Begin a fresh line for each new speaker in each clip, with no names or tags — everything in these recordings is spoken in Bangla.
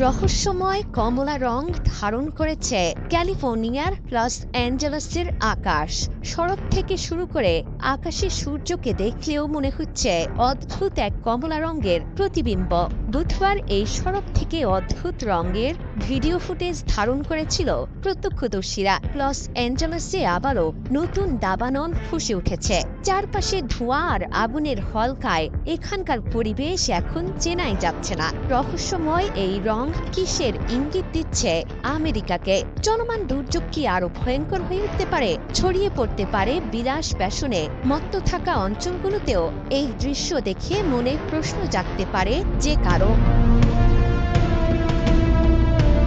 রহস্যময় কমলা রং ধারণ করেছে ক্যালিফোর্নিয়ার লস অ্যাঞ্জেলেসের আকাশ। সড়ক থেকে শুরু করে আকাশে সূর্যকে দেখলেও মনে হচ্ছে অদ্ভুত এক কমলা রঙের প্রতিবিম্ব। বুধবার এই সড়ক থেকে অদ্ভুত রঙের ভিডিও ফুটেজ ধারণ করেছিল প্রত্যক্ষদর্শীরা। লস অ্যাঞ্জেলেসে আবারও নতুন দাবানল ফুসে উঠেছে। চারপাশে ধোঁয়া আর আগুনের হলকায় এখানকার পরিবেশ এখন চেনাই যাচ্ছে না। রহস্যময় এই রং কিসের ইঙ্গিত দিচ্ছে আমেরিকাকে? চলমান দুর্যোগ কি আরও ভয়ঙ্কর হয়ে উঠতে পারে, ছড়িয়ে পড়তে পারে বিলাস ব্যাসনে? মত্ত থাকা অঞ্চলগুলোতেও এই দৃশ্য দেখে মনে প্রশ্ন জাগতে পারে যে কারও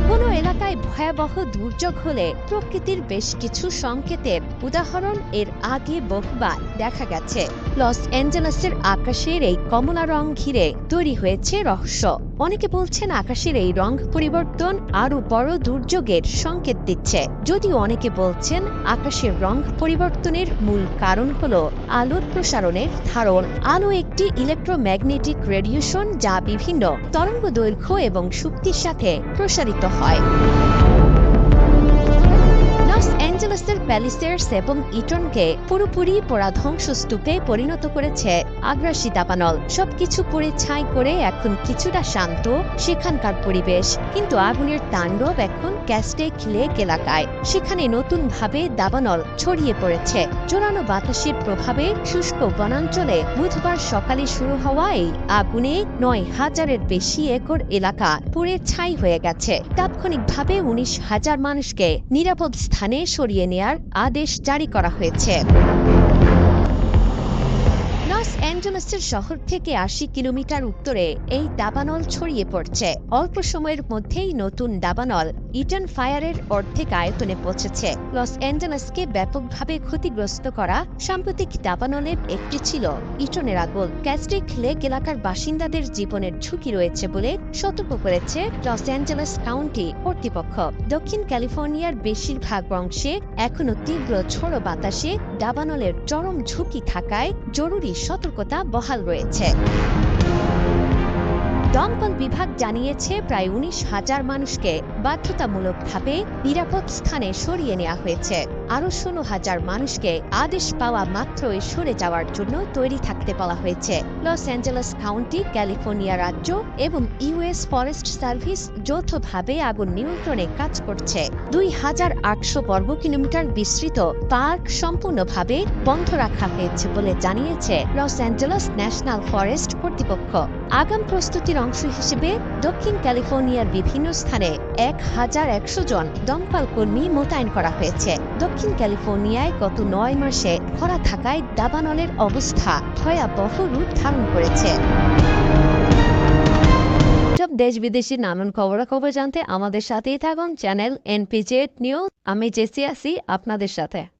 কোনো এলাকায় ভয়াবহ দুর্যোগ হলে প্রকৃতির বেশ কিছু সংকেতের উদাহরণ এর আগে বহুবার দেখা গেছে। লস অ্যাঞ্জেলেসের আকাশের এই কমলা রং ঘিরে তৈরি হয়েছে রহস্য। অনেকে বলছেন আকাশের এই রং পরিবর্তন আরও বড় দুর্যোগের সংকেত দিচ্ছে। যদিও অনেকে বলছেন আকাশের রং পরিবর্তনের মূল কারণ হল আলোর প্রসারণের ধারণ। আলো একটি ইলেকট্রোম্যাগনেটিক রেডিয়েশন যা বিভিন্ন তরঙ্গ দৈর্ঘ্য এবং শক্তির সাথে প্রসারিত হয়। লস অ্যাঞ্জেলেসের প্যালিসের্স এবং ইটনকে পুরোপুরি পোড়া ধ্বংসস্তূপে পরিণত করেছে আগ্রাসী দাবানল। সবকিছু পুড়ে ছাই করে এখন কিছুটা শান্ত সেখানকার পরিবেশ। কিন্তু আগুনের তাণ্ডব এখন ক্যাস্টেক লেক এলাকায়। সেখানে নতুন ভাবে দাবানল ছড়িয়ে পড়েছে। জোরালো বাতাসের প্রভাবে শুষ্ক বনাঞ্চলে বুধবার সকালে শুরু হওয়া এই আগুনে নয় হাজারের বেশি একর এলাকা পুড়ে ছাই হয়ে গেছে। তাৎক্ষণিকভাবে উনিশ হাজার মানুষকে নিরাপদ স্থানে সরিয়ে নেয়ার আদেশ জারি করা হয়েছে লস অ্যাঞ্জেলেসের শহর থেকে আশি কিলোমিটার উত্তরে এই দাবানল ছড়িয়ে পড়ছে। অল্প সময়ের মধ্যেই নতুন দাবানল ইটন ফায়ারের অর্ধেক আয়তনে পৌঁছেছে। লস অ্যাঞ্জেলেসকে ব্যাপকভাবে ক্ষতিগ্রস্ত করা সাম্প্রতিক দাবানলের একটি ছিল ইটনের আগুন। ক্যাস্টিক লেক এলাকার বাসিন্দাদের জীবনের ঝুঁকি রয়েছে বলে সতর্ক করেছে লস অ্যাঞ্জেলেস কাউন্টি কর্তৃপক্ষ। দক্ষিণ ক্যালিফোর্নিয়ার বেশিরভাগ অংশে এখনও তীব্র ঝোড়ো বাতাসে দাবানলের চরম ঝুঁকি থাকায় জরুরি সতর্কতা বহাল রয়েছে। দমকল বিভাগ জানিয়েছে, প্রায় উনিশ হাজার মানুষকে বাধ্যতামূলকভাবে নিরাপদ স্থানে সরিয়ে নেওয়া হয়েছে। আরও ষোলো হাজার মানুষকে আদেশ পাওয়া মাত্রই সরে যাওয়ার জন্য তৈরি থাকতে বলা হয়েছে। লস অ্যাঞ্জেলেস কাউন্টি, ক্যালিফোর্নিয়া রাজ্য এবং ইউএস ফরেস্ট সার্ভিস যৌথভাবে আগুন নিয়ন্ত্রণে কাজ করছে। দুই হাজার আটশো বর্গ কিলোমিটার বিস্তৃত পার্ক সম্পূর্ণভাবে বন্ধ রাখা হয়েছে বলে জানিয়েছে লস অ্যাঞ্জেলেস ন্যাশনাল ফরেস্ট কর্তৃপক্ষ। আগাম প্রস্তুতির অংশ হিসেবে দক্ষিণ ক্যালিফোর্নিয়ার বিভিন্ন স্থানে এক হাজার একশো জন দমকল কর্মী মোতায়েন করা হয়েছে। দক্ষিণ ক্যালিফোর্নিয়ায় গত নয় মাসে খরা থাকায় দাবানলের অবস্থা ভয়াবহ রূপ ধারণ করেছে। সব দেশ বিদেশি নানান খবরাখবর জানতে আমাদের সাথেই থাকুন। Channel NPZ news. আমি জেসিয়াসি আপনাদের সাথে।